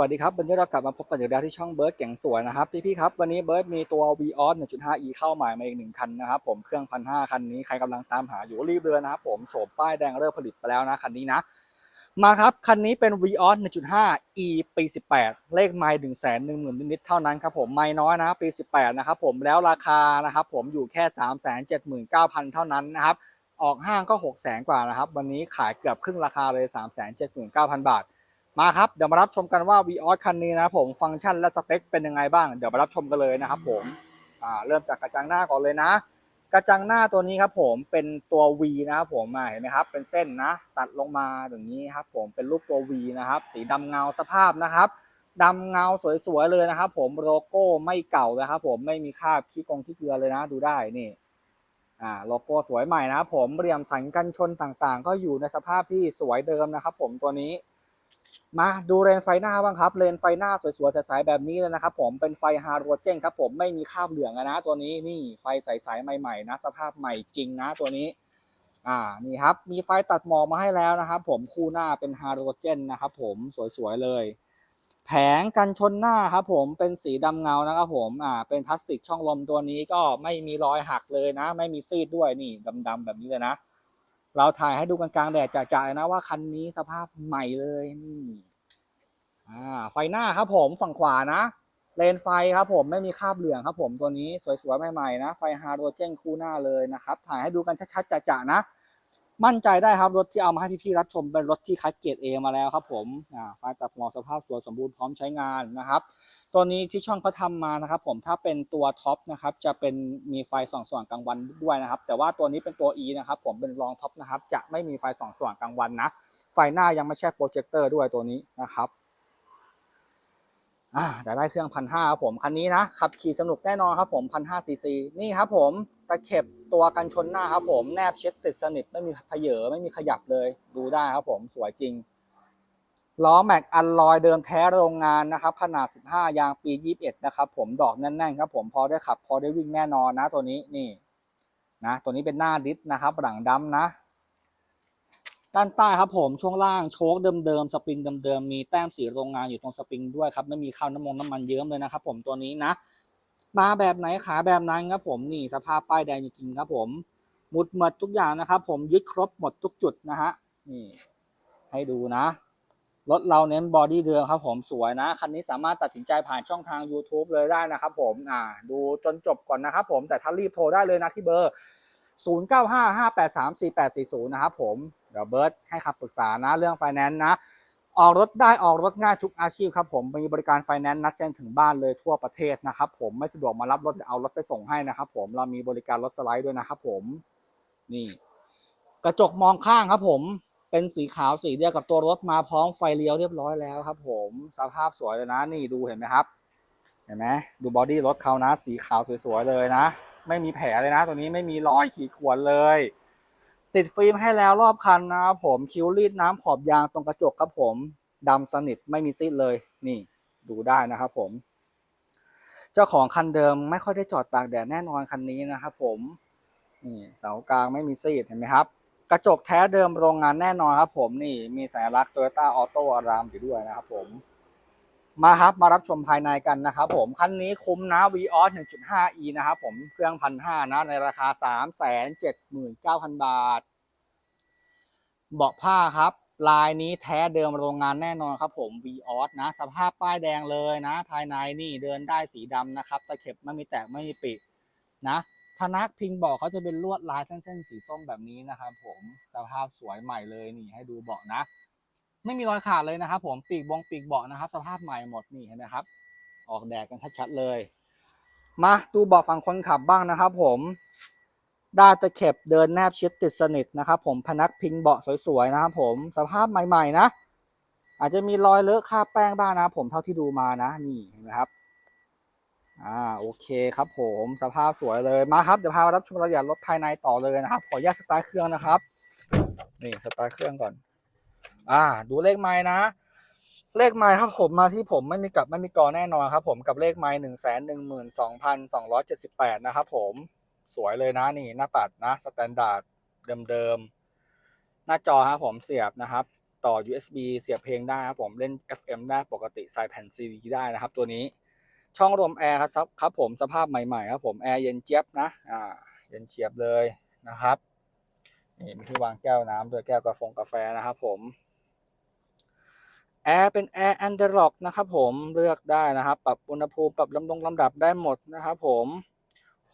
วัสดีครับวันนี้เรากลับมาพบกันอีกแล้วที่ช่องเบิร์ดเก่งสวยนะครับพี่ๆครับวันนี้เบิร์ดมีตัว v ีออส 1.5e เข้าใหม่มาอีกหนึ่งคันนะครับผมเครื่องพันห้าคันนี้ใครกำลังตามหาอยู่รีบเลยนะครับผมโฉมป้ายแดงเริ่มผลิตไปแล้วนะคันนี้นะ มาครับ คันนี้เป็น v ีออส 1.5e ปี 18 เลขไมล์1 1 0 0 0 0นิดๆเท่านั้นครับผมไม่น้อยนะปี 18 นะครับผมแล้วราคานะครับผมอยู่แค่ 379,000 เท่านั้นนะครับออกห้างก็6 0 0 0 0 0กว่านะครับวันนี้ขายเกือบครึ่งราคาเลย 379,000 บาท มาครับเดี๋ยวมารับชมกันว่า v ีออสคันนี้นะผมฟังก์ชันและสเปคเป็นยังไงบ้างเดี๋ยวมารับชมกันเลยนะครับผมอ่าเริ่มจากกระจังหน้าก่อนเลยนะ กระจังหน้าตัวนี้ครับผมเป็นตัว V นะครับผมอ่าเห็นไหมครับ เป็นเส้นนะ ตัดลงมาอย่างนี้ครับผมเป็นรูปตัว V นะครับ สีดำเงาสภาพนะครับดำเงาสวยๆเลยนะครับผมโลโก้ไม่เก่านะครับผมไม่มีคราบขี้กงขี้เกลือเลยนะ ดูได้นี่อ่าโลโก้สวยใหม่นะครับผมเหลี่ยมสันกันชนต่างๆ ก็อยู่ในสภาพที่สวยเดิมนะครับผมตัวนี้ มาดูเลนไฟหน้าบ้างครับเลนไฟหน้าสวยๆใสๆแบบนี้เลยนะครับผมเป็นไฟฮาโรเจนครับผมไม่มีคราบเหลืองอะนะ ตัวนี้นี่ไฟใสๆใหม่ๆนะ สภาพใหม่จริงนะตัวนี้ อ่านี่ครับ มีไฟตัดหมอกมาให้แล้วนะครับผมคู่หน้าเป็นฮาโรเจนนะครับผมสวยๆเลย แผงกันชนหน้าครับผมเป็นสีดำเงานะครับผมอ่าเป็นพลาสติกช่องลมตัวนี้ก็ไม่มีรอยหักเลยนะ ไม่มีซีดด้วยนี่ดำๆแบบนี้เลยนะ เราถ่ายให้ดูกลางๆแดดจ่าๆนะว่าคันนี้สภาพใหม่เลยนี่อ่าไฟหน้าครับผมฝั่งขวานะเลนไฟครับผมไม่มีคราบเหลืองครับผมตัวนี้สวยๆใหม่ๆนะไฟฮาโรเจนคู่หน้าเลยนะครับถ่ายให้ดูกันชัดๆจ่าๆนะ มั่นใจได้ครับรถที่เอามาให้พี่ๆรับชมเป็นรถที่คัดเกรดเอมาแล้วครับผมอ่าไฟตัดหมอกสภาพสวยสมบูรณ์พร้อมใช้งานนะครับ ตัวนี้ที่ช่องเขาทำมานะครับผมถ้าเป็นตัวท็อปนะครับจะเป็นมีไฟส่องสว่างกลางวันด้วยนะครับ แต่ว่าตัวนี้เป็นตัว E นะครับผมเป็นรองท็อปนะครับจะไม่มีไฟส่องสว่างกลางวันนะไฟหน้ายังไม่ใช่โปรเจคเตอร์ด้วยตัวนี้นะครับอ่าแต่ได้เครื่องพันห้าครับผมคันนี้นะขับขี่สนุกแน่นอนครับผมพันห้าซีซีนี่ครับผมตะเข็บตัวกันชนหน้าครับผมแนบเช็ดติดสนิทไม่มีเพเยอไม่มีขยับเลยดูได้ครับผมสวยจริง ล้อแม็กอันลอยเดิมแท้โรงงานนะครับ ขนาด 15 ยางปี 21 นะครับผมดอกแน่นๆครับผมพอได้ขับพอได้วิ่งแน่นอนนะตัวนี้นี่นะตัวนี้เป็นหน้าดิสนะครับ หลังดำนะ ด้านใต้ครับผมช่วงล่างโชคเดิมๆสปริงเดิมๆมีแต้มสีโรงงานอยู่ตรงสปริงด้วยครับไม่มีข้าวน้ำมันน้ำมันเยิ้มเลยนะครับผมตัวนี้นะ มาแบบไหนขาแบบนั้นครับผมนี่สภาพป้ายแดงจริงๆครับผมหมุดหมดทุกอย่างนะครับ ผมยึดครบหมดทุกจุดนะฮะนี่ให้ดูนะ รถเราเน้นบอดี้เดิมครับผมสวยนะ คันนี้สามารถตัดสินใจผ่านช่องทาง YouTube เลยได้นะครับผมอ่าดูจนจบก่อนนะครับผมแต่ถ้ารีบโทรได้เลยนะที่เบอร์ 0955834840 นะครับผมเดี๋ยวเบิร์ตให้คำปรึกษานะเรื่องไฟแนนซ์นะ ออกรถได้ออกรถง่ายทุกอาชีพครับผมมีบริการไฟแนนซ์นัดเซ็นถึงบ้านเลยทั่วประเทศนะครับผมไม่สะดวกมารับรถเอารถไปส่งให้นะครับผมเรามีบริการรถสไลด์ด้วยนะครับผมนี่ กระจกมองข้างครับผม เป็นสีขาวสีเดียวกับตัวรถมาพร้อมไฟเลี้ยวเรียบร้อยแล้วครับ ผมสภาพสวยเลยนะ นี่ดูเห็นไหมครับ เห็นไหมดูบอดี้รถเขานะ สีขาวสวยๆเลยนะ ไม่มีแผลเลยนะ ตัวนี้ไม่มีรอยขีดข่วนเลย ติดฟิล์มให้แล้วรอบคันนะครับผมคิ้วรีดน้ำขอบยางตรงกระจกครับผมดำสนิทไม่มีซีดเลย นี่ดูได้นะครับผม เจ้าของคันเดิมไม่ค่อยได้จอดตากแดดแน่นอนคันนี้นะครับผมนี่เสากลางไม่มีซีดเห็นไหมครับ กระจกแท้เดิมโรงงานแน่นอนครับผมนี่มีสัญลักษณ์ Toyota Auto Alarm อยู่ด้วยนะครับผม มาครับมารับชมภายในกันนะครับผม คันนี้คุ้มนะ Vios 1.5e นะครับผมเครื่องพันห้านะในราคา 379,000 บาท เบาะผ้าครับ ลายนี้แท้เดิมโรงงานแน่นอนครับผม Vios นะ สภาพป้ายแดงเลยนะ ภายในนี่เดินได้สีดำนะครับตะเข็บไม่มีแตกไม่มีปิดนะ พนักพิงเบาะเขาจะเป็นลวดลายเส้นๆสีส้มแบบนี้นะครับผมสภาพสวยใหม่เลยนี่ให้ดูเบาะนะ ไม่มีรอยขาดเลยนะครับ ผมปีกบงปีกเบาะนะครับ สภาพใหม่หมดนี่เห็นไหมครับ ออกแดดกันชัดๆเลย มาดูเบาะฝั่งคนขับบ้างนะครับ ผมด้าตะเข็บเดินแนบชิดติดสนิทนะครับผมพนักพิงเบาะสวยๆนะครับผมสภาพใหม่ๆนะ อาจจะมีรอยเลอะคราบแป้งบ้างนะผมเท่าที่ดูมานะนี่เห็นไหมครับ อ่าโอเคครับผมสภาพสวยเลยมาครับเดี๋ยวพามารับชมรายละเอียดรถภายในต่อเลยนะครับ ขออนุญาตสตาร์ทเครื่องนะครับนี่สตาร์ทเครื่องก่อน อ่า ดูเลขไม้นะเลขไม้ครับผมมาที่ผมไม่มีกลับไม่มีกอแน่นอนครับ ผมกับเลขไม้หนึ่งแสนหนึ่งหมื่นสองพันสองร้อยเจ็ดสิบแปดนะครับผมสวยเลยนะนี่หน้าปัดนะสแตนดาร์ดเดิมๆหน้าจอครับผมเสียบนะครับ ต่อ USB เสียบเพลงได้ครับผมเล่น FM ได้ปกติใส่แผ่น CD ได้นะครับ ตัวนี้ ช่องลมแอร์ครับครับผมสภาพใหม่ๆครับผมแอร์เย็นเจี๊ยบนะอ่าเย็นเฉียบเลยนะครับนี่มีที่วางแก้วน้ำด้วยแก้วกาแฟกาแฟนะครับผมแอร์เป็นแอร์แอนเดอร์ล็อกนะครับผมเลือกได้นะครับ ปรับอุณหภูมิปรับลำดงลำดับได้หมดนะครับผม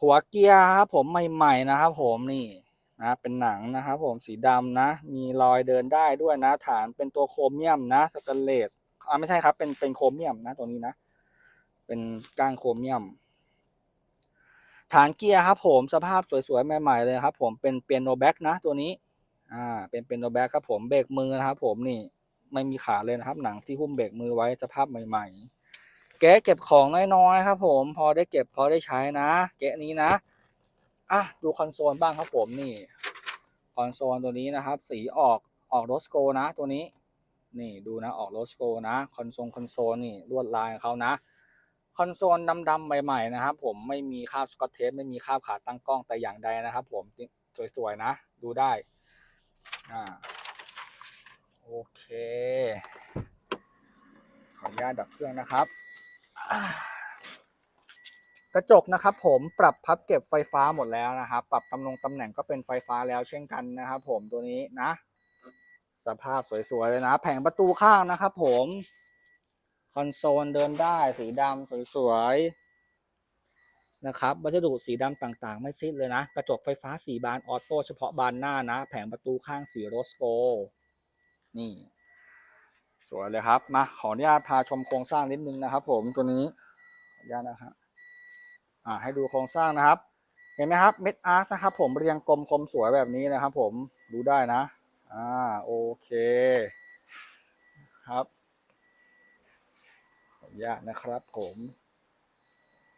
หัวเกียร์ครับผมใหม่ ๆนะครับผมนี่นะเป็นหนังนะครับผมสีดำนะ มีรอยเดินได้ด้วยนะ ฐานเป็นตัวโครเมียมนะสแตนเลสอ่าไม่ใช่ครับเป็นเป็นโครเมียมนะตัวนี้นะ เป็นก้านโครเมียม ฐานเกียร์ครับผมสภาพสวยๆ ใหม่ๆ เลยครับผมเป็นเปียโนแบ็กนะตัวนี้ อ่า เป็นเปียโนแบ็กครับผมเบรกมือนะครับผมนี่ไม่มีขาเลยนะครับ หนังที่หุ้มเบรกมือไว้สภาพใหม่ ๆ แกะเก็บของน้อยๆครับ ผม พอได้เก็บพอได้ใช้นะ แกะนี้นะ อะดูคอนโซลบ้างครับผมนี่คอนโซลตัวนี้นะครับ สีออกออกโรสโกนะตัวนี้ นี่ดูนะออกโรสโกนะคอนโซลคอนโซลนี่ลวดลายของเขานะ คอนโซลดำๆใหม่ๆนะครับผมไม่มีคราบสกอตเทปไม่มีคราบขาตั้งกล้องแต่อย่างใดนะครับผมสวยๆนะ ดูได้อ่าโอเค ขออนุญาตดับเครื่องนะครับ กระจกนะครับผมปรับพับเก็บไฟฟ้าหมดแล้วนะครับ ปรับตำแหน่งตำแหน่งก็เป็นไฟฟ้าแล้วเช่นกันนะครับผมตัวนี้นะ สภาพสวยๆเลยนะ แผงประตูข้างนะครับผม คอนโซลเดินได้สีดำสวยๆนะครับวัสดุสีดำต่างๆ ไม่ซิดเลยนะ กระจกไฟฟ้าสีบานออโต้เฉพาะบานหน้านะ แผงประตูข้างสีโรสโก นี่ สวยเลยครับ มาขออนุญาตพาชมโครงสร้างนิดนึงนะครับ ผมตัวนี้ขออนุญาตนะฮะอ่าให้ดูโครงสร้างนะครับ เห็นไหมครับเม็ดอาร์คนะครับ ผมเรียงกลมคมสวยแบบนี้นะครับ ผมดูได้นะ อ่าโอเคครับ ญาตนะครับผม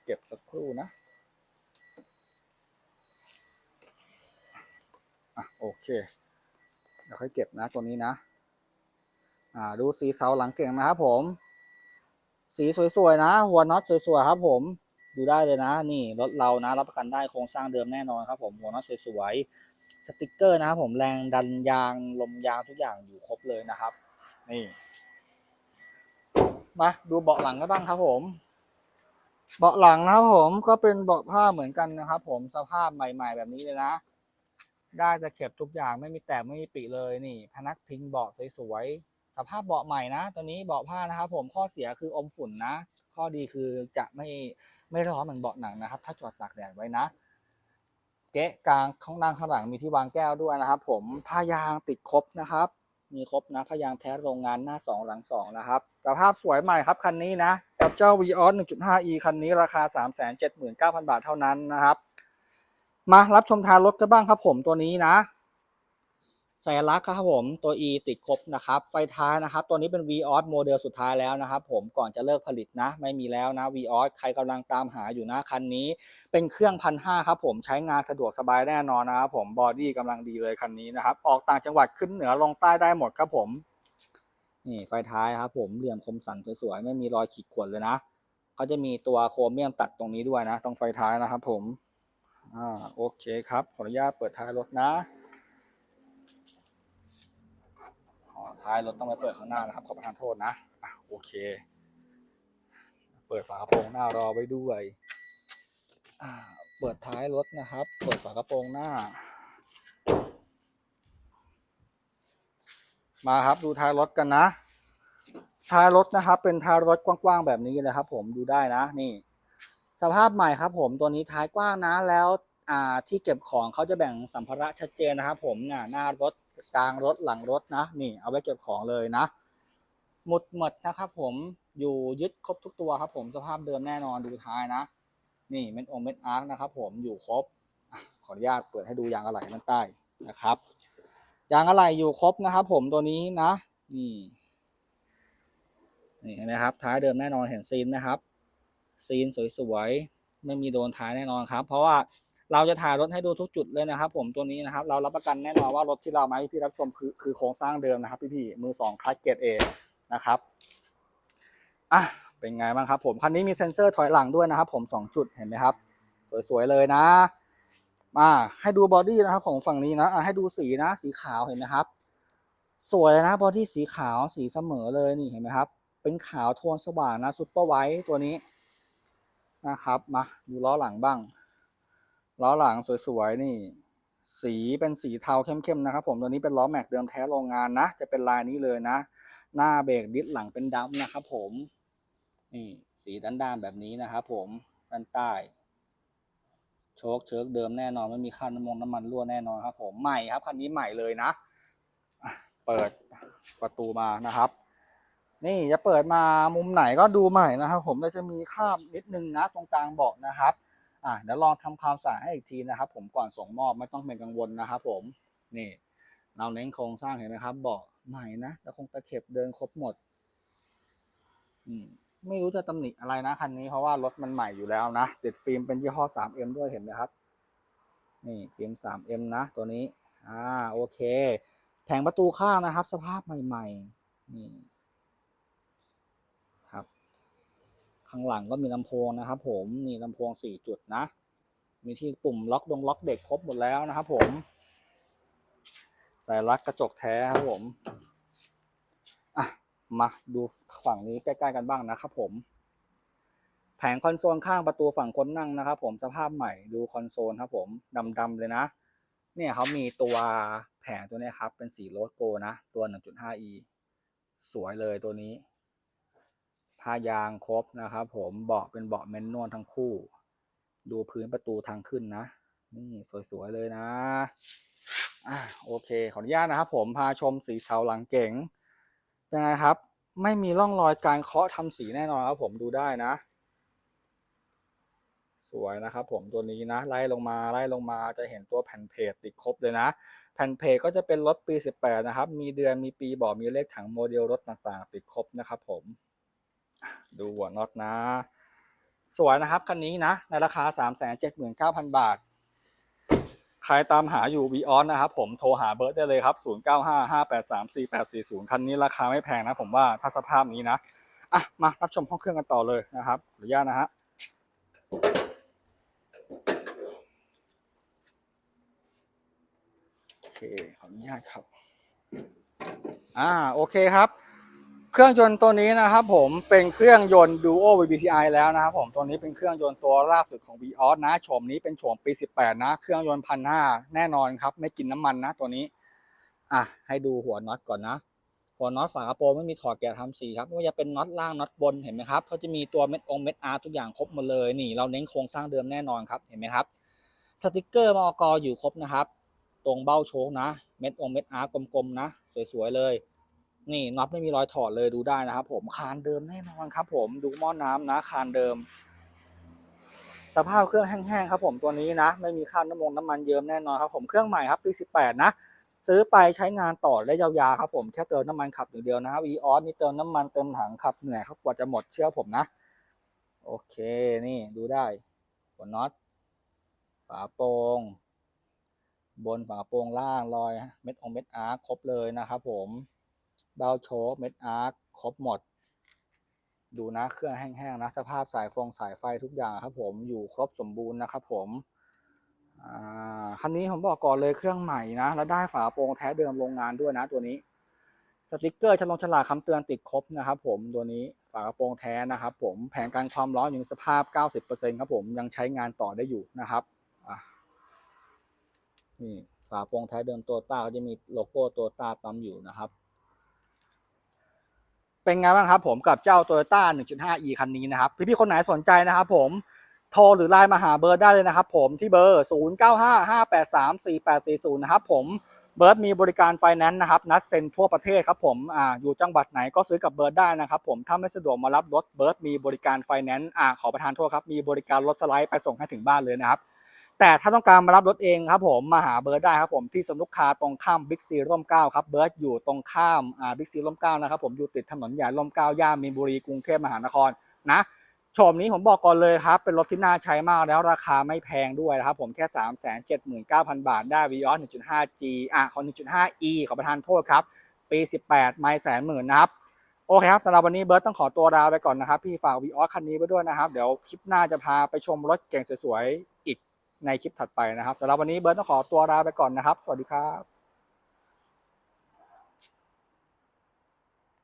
เก็บสักครู่นะอะโอเคเดี๋ยวค่อยเก็บนะตัวนี้นะ อ่าดูสีเสาหลังเก่งนะครับผม สีสวยๆนะ หัวน็อตสวยๆครับ ผมดูได้เลยนะ นี่รถเรานะ รับประกันได้โครงสร้างเดิมแน่นอนครับ ผมหัวน็อตสวยๆสติกเกอร์นะครับผมแรงดันยางลมยางทุกอย่างอยู่ครบเลยนะครับ นี่ มาดูเบาะหลังกันบ้างครับผม เบาะหลังนะครับผมก็เป็นเบาะผ้าเหมือนกันนะครับ ผมสภาพใหม่ ๆ แบบนี้เลยนะ ได้ตะเข็บทุกอย่างไม่มีแตกไม่มีปีเลยนี่ พนักพิงเบาะสวยๆสภาพเบาะใหม่นะตัวนี้เบาะผ้านะครับ ผมข้อเสียคืออมฝุ่นนะ ข้อดีคือจะไม่ไม่ร้อนเหมือนเบาะหนังนะครับ ถ้าจอดตากแดดไว้นะเก๊ะกลางข้างล่างข้างหลังมีที่วางแก้วด้วยนะครับ ผมผ้ายางติดครบนะครับ มีครบนะพยางแท้โรงงานหน้า 2 หลัง 2 นะครับสภาพสวยใหม่ครับคันนี้นะ กับเจ้า v ีออส 1.5e คันนี้ราคา 379,000 บาทเท่านั้นนะครับ มารับชมทางรถกันบ้างครับผมตัวนี้นะ สัญลักษณ์ครับผมตัว e ติดครบนะครับ ไฟท้ายนะครับ ตัวนี้เป็น v ีออสโมเดลสุดท้ายแล้วนะครับ ผมก่อนจะเลิกผลิตนะ ไม่มีแล้วนะ v ีออสใครกำลังตามหาอยู่นะคันนี้ เป็นเครื่องพันห้าครับผมใช้งานสะดวกสบายแน่นอนนะครับผมบอดี้กำลังดีเลยคันนี้นะครับ ออกต่างจังหวัดขึ้นเหนือลงใต้ได้หมดครับผม นี่ไฟท้ายครับ ผมเหลี่ยมคมสันสวยๆไม่มีรอยขีดข่วนเลยนะเขาจะมีตัวโครเมียมตัดตรงนี้ด้วยนะตรงไฟท้ายนะครับ ผมอ่าโอเคครับขออนุญาตเปิดท้ายรถนะ อ๋อท้ายรถต้องไปเปิดข้างหน้านะครับ ขอประทานโทษนะอะโอเค เปิดฝากระโปรงหน้ารอไว้ด้วยอ่าเปิดท้ายรถนะครับ เปิดฝากระโปรงหน้า มาครับดูท้ายรถกันนะ ท้ายรถนะครับ เป็นท้ายรถกว้างๆแบบนี้เลยครับ ผมดูได้นะนี่ สภาพใหม่ครับ ผมตัวนี้ท้ายกว้างนะแล้ว ที่เก็บของเขาจะแบ่งสัมภาระชัดเจนนะครับผมน่ะหน้ารถกลางรถหลังรถนะนี่เอาไว้เก็บของเลยนะ หมุดหมดนะครับผมอยู่ยึดครบทุกตัวครับผมสภาพเดิมแน่นอนดูท้ายนะ นี่เม็ดองเม็ดอาร์คนะครับผมอยู่ครบขออนุญาตเปิดให้ดูยางอะไหล่ด้านใต้นะครับยางอะไหล่อยู่ครบนะครับผมตัวนี้นะนี่นี่เห็นไหมครับท้ายเดิมแน่นอนเห็นซีนนะครับ ซีนสวยๆไม่มีโดนท้ายแน่นอนครับ เพราะว่า เราจะถ่ายรถให้ดูทุกจุดเลยนะครับ ผมตัวนี้นะครับ เรารับประกันแน่นอนว่ารถที่เรามาให้พี่รับชมคือคือโครงสร้างเดิมนะครับ พี่ๆมือสองคลัสเกตเอนะครับอะเป็นไงบ้างครับ ผมคันนี้มีเซ็นเซอร์ถอยหลังด้วยนะครับ ผมสองจุดเห็นไหมครับ สวยๆเลยนะ มาให้ดูบอดี้นะครับของฝั่งนี้นะอะให้ดูสีนะ สีขาวเห็นไหมครับ สวยนะบอดี้สีขาวสีเสมอเลยนี่เห็นไหมครับ เป็นขาวโทนสว่างนะซุปเปอร์ไวท์ตัวนี้นะครับ มาดูล้อหลังบ้าง ล้อหลังสวยๆ นี่ สีเป็นสีเทาเข้มๆนะครับ ผมตัวนี้เป็นล้อแม็กเดิมแท้โรงงานนะ จะเป็นลายนี้เลยนะ หน้าเบรกดิสหลังเป็นดำนะครับ ผมนี่สีด้านๆแบบนี้นะครับผมด้านใต้โชคเชิกเดิมแน่นอนไม่มีค่าน้ำมันน้ำมันรั่วแน่นอนครับ ผมใหม่ครับคันนี้ใหม่เลยนะเปิดประตูมานะครับ นี่จะเปิดมามุมไหนก็ดูใหม่นะครับ ผมแต่จะมีคราบนิดนึงนะ ตรงกลางเบาะนะครับ อะเดี๋ยวลองทำความสะอาดให้อีกทีนะครับ ผมก่อนส่งมอบไม่ต้องเป็นกังวลนะครับ ผมนี่ เราเน้นโครงสร้างเห็นไหมครับเบาะใหม่นะแล้วคงตะเข็บเดินครบหมด อืมไม่รู้จะตำหนิอะไรนะคันนี้เพราะว่ารถมันใหม่อยู่แล้วนะติดฟิล์มเป็นยี่ห้อ 3M ด้วยเห็นไหมครับ นี่ฟิล์ม 3M นะ ตัวนี้ อ่าโอเค แผงประตูข้างนะครับ สภาพใหม่ ๆ นี่ครับ ข้างหลังก็มีลำโพงนะครับ ผมนี่ลำโพง 4 จุดนะ มีที่ปุ่มล็อกดงล็อกเด็กครบหมดแล้วนะครับผมใส่ลักกระจกแท้ครับผมอะมาดูฝั่งนี้ใกล้ๆกันบ้างนะครับผม แผงคอนโซลข้างประตูฝั่งคนนั่งนะครับ ผมสภาพใหม่ดูคอนโซลครับ ผมดำๆเลยนะ เนี่ยเขามีตัวแผงตัวนี้ครับ เป็นสีโลโก้นะ ตัว 1.5e สวยเลยตัวนี้ ผ้ายางครบนะครับ ผมเบาะเป็นเบาะแมนนวลทั้งคู่ ดูพื้นประตูทางขึ้นนะ นี่สวยๆเลยนะอะโอเคขออนุญาตนะครับ ผมพาชมสีเสาหลังเก๋งยังไงครับ ไม่มีร่องรอยการเคาะทำสีแน่นอนครับ ผมดูได้นะ สวยนะครับ ผมตัวนี้นะ ไล่ลงมาไล่ลงมาจะเห็นตัวแผ่นเพจติดครบเลยนะแผ่นเพจก็จะเป็นรถปี 18 นะครับ มีเดือน มีปี บอก มีเลขถังโมเดลรถต่างๆ ติดครบนะครับผม ดูหัวน็อตนะ สวยนะครับ คันนี้นะ ในราคา 379,000 บาท ใครตามหาอยู่ v ีออนนะครับ ผมโทรหาเบิร์ดได้เลยครับ 0955834840 คันนี้ราคาไม่แพงนะ ผมว่าถ้าสภาพนี้นะอะมารับชมห้องเครื่องกันต่อเลยนะครับขออนุญาตนะฮะโอเคขออนุญาตครับ อ่าโอเคครับ เครื่องยนต์ตัวนี้นะครับผมเป็นเครื่องยนต์ Duo VBTi แล้วนะครับผมตัวนี้เป็นเครื่องยนต์ตัวล่าสุดของ Vios นะโฉมนี้เป็นโฉมปี 18 นะ เครื่องยนต์พันห้าแน่นอนครับ ไม่กินน้ำมันนะตัวนี้อะให้ดูหัวน็อตก่อนนะ หัวน็อตฝากระโปรงไม่มีถอดแกะทำสีครับไม่ว่าจะเป็นน็อตล่างน็อตบนเห็นไหมครับเขาจะมีตัวเม็ดองเม็ดอาร์ทุกอย่างครบหมดเลยนี่ เราเน้นโครงสร้างเดิมแน่นอนครับเห็นไหมครับสติกเกอร์มอกอยู่ครบนะครับ ตรงเบ้าโชคนะ เม็ดองเม็ดอาร์กลมๆนะ สวยๆเลย นี่น็อตไม่มีรอยถอดเลยดูได้นะครับผมคานเดิมแน่นอนครับ ผมดูหม้อน้ำนะคานเดิม สภาพเครื่องแห้งๆครับ ผมตัวนี้นะ ไม่มีค่าน้ำมันน้ำมันเยิ้มแน่นอนครับ ผมเครื่องใหม่ครับปี 18 นะซื้อไปใช้งานต่อได้ยาวๆครับผมแค่เติมน้ำมันขับอย่างเดียวนะวีออสนี่เติมน้ำมันเต็มถังขับเหนื่อยครับกว่าจะหมดเชื่อผมนะ โอเคนี่ดูได้หัวน็อตฝาโปร่งบนฝาโปร่งล่างรอยเม็ดองเม็ดอาร์ครบเลยนะครับผม เบาโชเม็ดอาร์คครบหมด ดูนะเครื่องแห้งๆนะสภาพสายฟงสายไฟทุกอย่างครับ ผมอยู่ครบสมบูรณ์นะครับ ผมคันนี้ผมบอกก่อนเลยเครื่องใหม่นะ แล้วได้ฝาโปรงแท้เดิมโรงงานด้วยนะตัวนี้สติกเกอร์ฉลองฉลากคำเตือนติดครบนะครับผมตัวนี้ฝากระโปรงแท้นะครับ ผมแผงการความร้อนอยู่ในสภาพ 90%ครับผมยังใช้งานต่อได้อยู่นะครับนี่ฝาโปรงแท้เดิมตัวต้าก็จะมีโลโก้ตัวต้าปั๊มอยู่นะครับ เป็นไงบ้างครับผมกับเจ้า Toyota 1.5e คันนี้นะครับ พี่ๆคนไหนสนใจนะครับผมโทรหรือไลน์มาหาเบิร์ดได้เลยนะครับผมที่เบอร์ 0955834840 นะครับผมเบิร์ดมีบริการไฟแนนซ์นะครับ นัดเซ็นทั่วประเทศครับผมอ่าอยู่จังหวัดไหนก็ซื้อกับเบิร์ดได้นะครับผมถ้าไม่สะดวกมารับรถเบิร์ดมีบริการไฟแนนซ์อ่าขอประทานโทษครับ มีบริการรถสไลด์ไปส่งให้ถึงบ้านเลยนะครับ แต่ถ้าต้องการมารับรถเองครับผมมาหาเบิร์ดได้ครับผมที่สนุกคาตรงข้ามบิ๊กซีร่มเก้าครับเบิร์ดอยู่ตรงข้ามอ่าบิ๊กซีร่มเก้านะครับผมอยู่ติดถนนใหญ่ร่มเก้าย่านมีนบุรีกรุงเทพมหานครนะโฉมนี้ผมบอกก่อนเลยครับ เป็นรถที่น่าใช้มากแล้วราคาไม่แพงด้วยนะครับผมแค่ 3 7 9 0 0 0 บาทได้ Vios 1.5G อะของ 1.5E ขอประทานโทษครับ ปี 18 ไม่แสนหมื่นนะครับ โอเคครับสำหรับวันนี้เบิร์ตต้องขอตัวลาไปก่อนนะครับ พี่ฝาก Vios คันนี้ไปด้วยนะครับ เดี๋ยวคลิปหน้าจะพาไปชมรถเก่งสวย ในคลิปถัดไปนะครับสำหรับวันนี้เบิร์ตต้องขอตัวลาไปก่อนนะครับ สวัสดีครับ